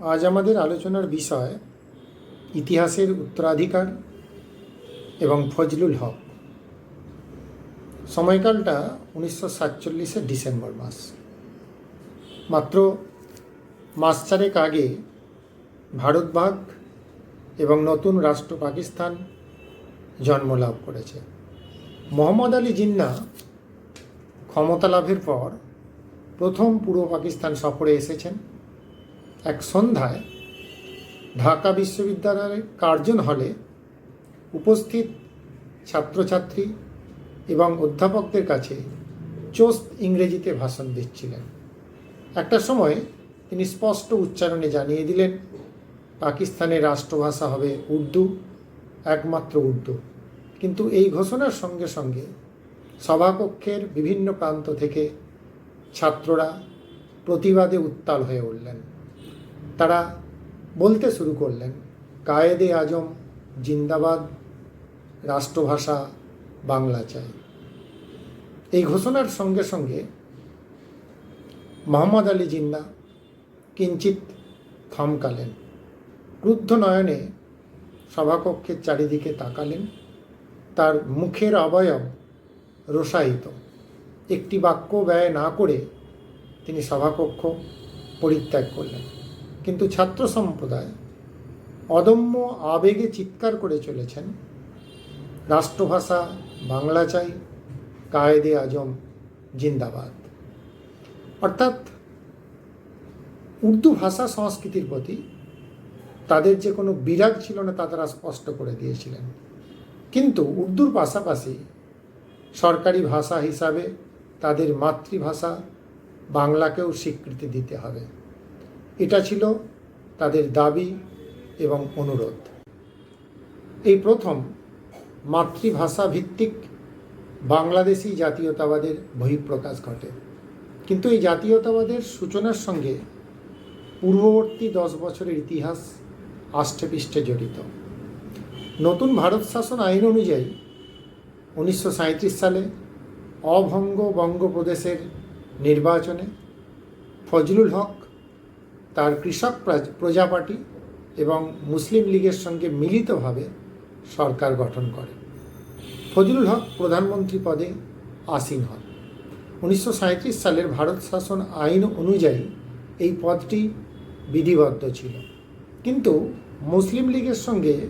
আজ আমাদের আলোচনার বিষয় ইতিহাসের উত্তরাধিকার এবং ফজলুল হক। সময়কালটা উনিশশো সাতচল্লিশের ডিসেম্বর মাস। মাত্র মাস চারেক আগে ভারত ভাগ এবং নতুন রাষ্ট্র পাকিস্তান জন্ম লাভ করেছে। মোহাম্মদ আলী জিন্না ক্ষমতা লাভের পর প্রথম পূর্ব পাকিস্তান সফরে এসেছেন। এক সন্ধ্যায় ঢাকা বিশ্ববিদ্যালয়ের কার্জন হলে উপস্থিত ছাত্রছাত্রী এবং অধ্যাপকদের কাছে চোস্ত ইংরেজিতে ভাষণ দিচ্ছিলেন। একটা সময় তিনি স্পষ্ট উচ্চারণে জানিয়ে দিলেন পাকিস্তানের রাষ্ট্রভাষা হবে উর্দু, একমাত্র উর্দু। কিন্তু এই ঘোষণার সঙ্গে সঙ্গে সভাকক্ষের বিভিন্ন প্রান্ত থেকে ছাত্ররা প্রতিবাদে উত্তাল হয়ে উঠলেন। তারা বলতে শুরু করলেন, কায়েদে আজম জিন্দাবাদ, রাষ্ট্রভাষা বাংলা চাই। এই ঘোষণার সঙ্গে সঙ্গে মোহাম্মদ আলী জিন্না কিঞ্চিত থমকালেন। ক্রুদ্ধ নয়নে সভাকক্ষের চারিদিকে তাকালেন। তার মুখের অবয়ব রসায়িত। একটি বাক্য ব্যয় না করে তিনি সভাকক্ষ পরিত্যাগ করলেন। কিন্তু ছাত্র সম্প্রদায় অদম্য আবেগে চিৎকার করে চলেছেন। রাষ্ট্রভাষা বাংলা চাই, কায়েদে আজম জিন্দাবাদ। অর্থাৎ উর্দু ভাষা সংস্কৃতির প্রতি তাদের যে কোনো বিরাগ ছিল না তা তারা স্পষ্ট করে দিয়েছিলেন। কিন্তু উর্দুর পাশাপাশি সরকারি ভাষা হিসাবে তাদের মাতৃভাষা বাংলাকেও স্বীকৃতি দিতে হবে। এটা ছিল তাদের দাবি এবং অনুরোধ। এই প্রথম মাতৃভাষা ভিত্তিক বাংলাদেশি জাতীয়তাবাদের বহিঃপ্রকাশ ঘটে। কিন্তু এই জাতীয়তাবাদের সূচনার সঙ্গে পূর্ববর্তী দশ বছরের ইতিহাস আষ্টেপৃষ্ঠে জড়িত। নতুন ভারত শাসন আইন অনুযায়ী উনিশশো সাঁইত্রিশ সালে অভঙ্গ বঙ্গপ্রদেশের নির্বাচনে ফজলুল হক তার কৃষক প্রাজ- পার্টি এবং মুসলিম লীগের সঙ্গে মিলিতভাবে সরকার গঠন করে। ফজলুল হক প্রধানমন্ত্রী পদে আসীন হন। উনিশশো সাঁইত্রিশ সালের ভারত শাসন আইন অনুযায়ী এই পদটি বিধিবদ্ধ ছিল। কিন্তু মুসলিম লীগের সঙ্গে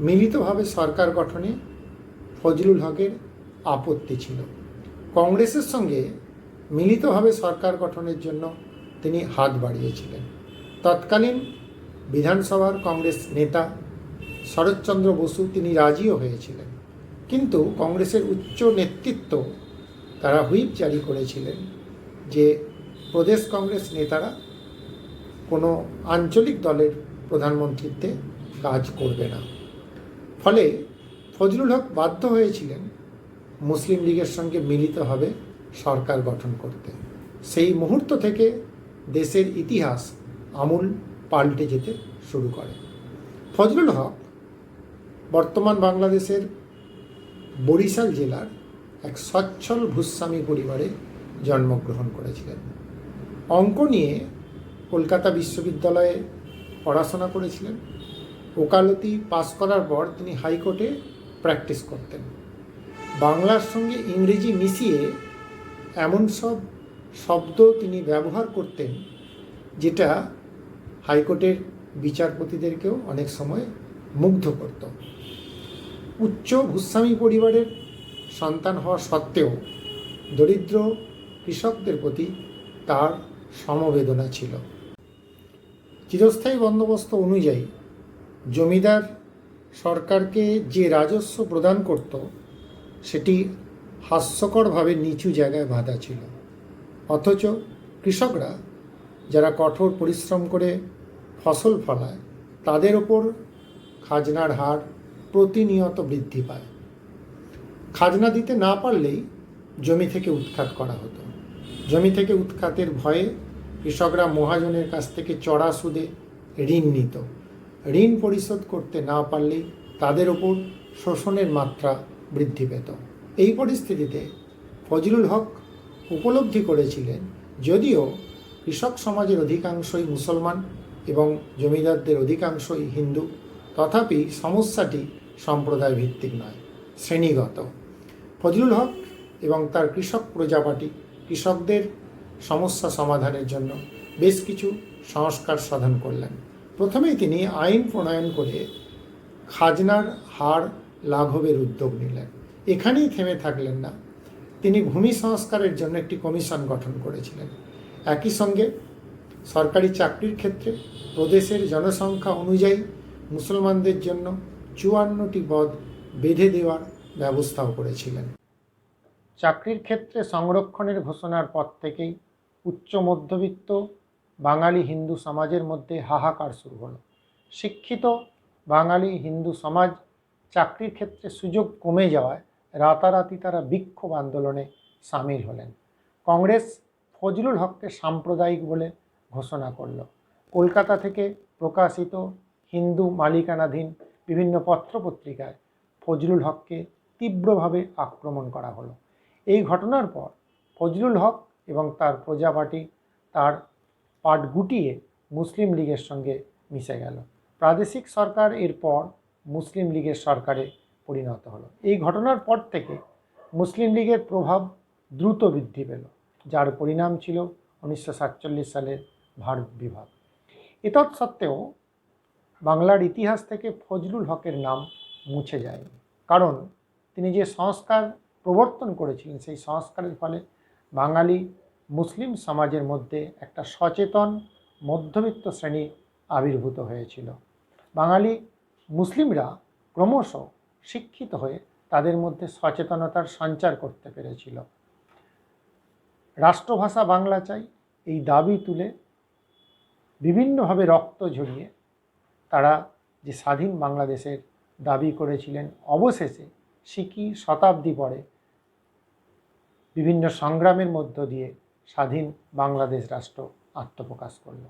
মিলিতভাবে সরকার গঠনে ফজলুল হকের আপত্তি ছিল। কংগ্রেসের সঙ্গে মিলিতভাবে সরকার গঠনের জন্য তিনি হাত বাড়িয়েছিলেন। তৎকালীন বিধানসভার কংগ্রেস নেতা শরৎচন্দ্র বসু তিনি রাজিও হয়েছিলেন। কিন্তু কংগ্রেসের উচ্চ নেতৃত্ব তারা হুইপ জারি করেছিলেন যে প্রদেশ কংগ্রেস নেতারা কোনো আঞ্চলিক দলের প্রধানমন্ত্রীত্বে কাজ করবে না। ফলে ফজলুল হক বাধ্য হয়েছিলেন মুসলিম লীগের সঙ্গে মিলিতভাবে সরকার গঠন করতে। সেই মুহূর্ত থেকে দেশের ইতিহাস আমূল পাল্টে যেতে শুরু করে। ফজলুল হক বর্তমান বাংলাদেশের বরিশাল জেলার এক সচ্ছল ভূস্বামী পরিবারে জন্মগ্রহণ করেছিলেন। অঙ্ক নিয়ে কলকাতা বিশ্ববিদ্যালয়ে পড়াশোনা করেছিলেন। ওকালতি পাশ করার পর তিনি হাইকোর্টে প্র্যাকটিস করতেন। বাংলার সঙ্গে ইংরেজি মিশিয়ে এমন সব শব্দ তিনি ব্যবহার করতেন, যেটা হাইকোর্টের বিচারপতিদেরকেও অনেক সময় মুগ্ধ করত। উচ্চ ভূস্বামী পরিবারের সন্তান হওয়া সত্ত্বেও দরিদ্র কৃষকদের প্রতি তার সমবেদনা ছিল। চিরস্থায়ী বন্দোবস্ত অনুযায়ী জমিদার সরকারকে যে রাজস্ব প্রদান করত, সেটি হাস্যকরভাবে নিচু জায়গায় বাঁধা ছিল। অথচ কৃষকরা যারা কঠোর পরিশ্রম করে ফসল ফলায়, তাদের ওপর খাজনার হার প্রতিনিয়ত বৃদ্ধি পায়। খাজনা দিতে না পারলেই জমি থেকে উৎখাত করা হতো। জমি থেকে উৎখাতের ভয়ে কৃষকরা মহাজনের কাছ থেকে চড়া সুদে ঋণ নিত। ঋণ পরিশোধ করতে না পারলেই তাদের ওপর শোষণের মাত্রা বৃদ্ধি পেত। এই পরিস্থিতিতে ফজলুল হক উপলব্ধি করেছিলেন, যদিও কৃষক সমাজের অধিকাংশই মুসলমান এবং জমিদারদের অধিকাংশই হিন্দু, তথাপি সমস্যাটি সম্প্রদায় ভিত্তিক নয়, শ্রেণীগত। ফজলুল হক এবং তার কৃষক প্রজাপাটি কৃষকদের সমস্যা সমাধানের জন্য বেশ কিছু সংস্কার সাধন করলেন। প্রথমেই তিনি আইন প্রণয়ন করে খাজনার হার লাঘবের উদ্যোগ নিলেন। এখানেই থেমে থাকলেন না। তিনি ভূমি সংস্কারের জন্য একটি কমিশন গঠন করেছিলেন। একই সঙ্গে সরকারি চাকরির ক্ষেত্রে প্রদেশের জনসংখ্যা অনুযায়ী মুসলমানদের জন্য চুয়ান্নটি পদ বেঁধে দেওয়ার ব্যবস্থাও করেছিলেন। চাকরির ক্ষেত্রে সংরক্ষণের ঘোষণার পর থেকেই উচ্চ মধ্যবিত্ত বাঙালি হিন্দু সমাজের মধ্যে হাহাকার শুরু হলো। শিক্ষিত বাঙালি হিন্দু সমাজ চাকরির ক্ষেত্রে সুযোগ কমে যাওয়ায় রাতারাতি তারা বিক্ষোভ আন্দোলনে সামিল হলেন। কংগ্রেস ফজলুল হককে সাম্প্রদায়িক বলে ঘোষণা করল। কলকাতা থেকে প্রকাশিত হিন্দু মালিকানাধীন বিভিন্ন পত্রপত্রিকায় ফজলুল হককে তীব্রভাবে আক্রমণ করা হলো। এই ঘটনার পর ফজলুল হক এবং তার প্রজাপাটি তার পাট গুটিয়ে মুসলিম লীগের সঙ্গে মিশে গেল। প্রাদেশিক সরকার এরপর মুসলিম লীগের সরকারে পরিণত হলো। এই ঘটনার পর থেকে মুসলিম লীগের প্রভাব দ্রুত বৃদ্ধি পেল, যার পরিণাম ছিল উনিশশো সাতচল্লিশ সালের ভারত বিভাগ। এতৎ সত্ত্বেও বাংলার ইতিহাস থেকে ফজলুল হকের নাম মুছে যায়নি। কারণ তিনি যে সংস্কার প্রবর্তন করেছিলেন, সেই সংস্কারের ফলে বাঙালি মুসলিম সমাজের মধ্যে একটা সচেতন মধ্যবিত্ত শ্রেণি আবির্ভূত হয়েছিল। বাঙালি মুসলিমরা ক্রমশ শিক্ষিত হয়ে তাদের মধ্যে সচেতনতার সঞ্চার করতে পেরেছিল। রাষ্ট্রভাষা বাংলা চাই এই দাবি তুলে বিভিন্নভাবে রক্ত ঝরিয়ে তারা যে স্বাধীন বাংলাদেশের দাবি করেছিলেন, অবশেষে সিকি শতাব্দী পরে বিভিন্ন সংগ্রামের মধ্য দিয়ে স্বাধীন বাংলাদেশ রাষ্ট্র আত্মপ্রকাশ করল।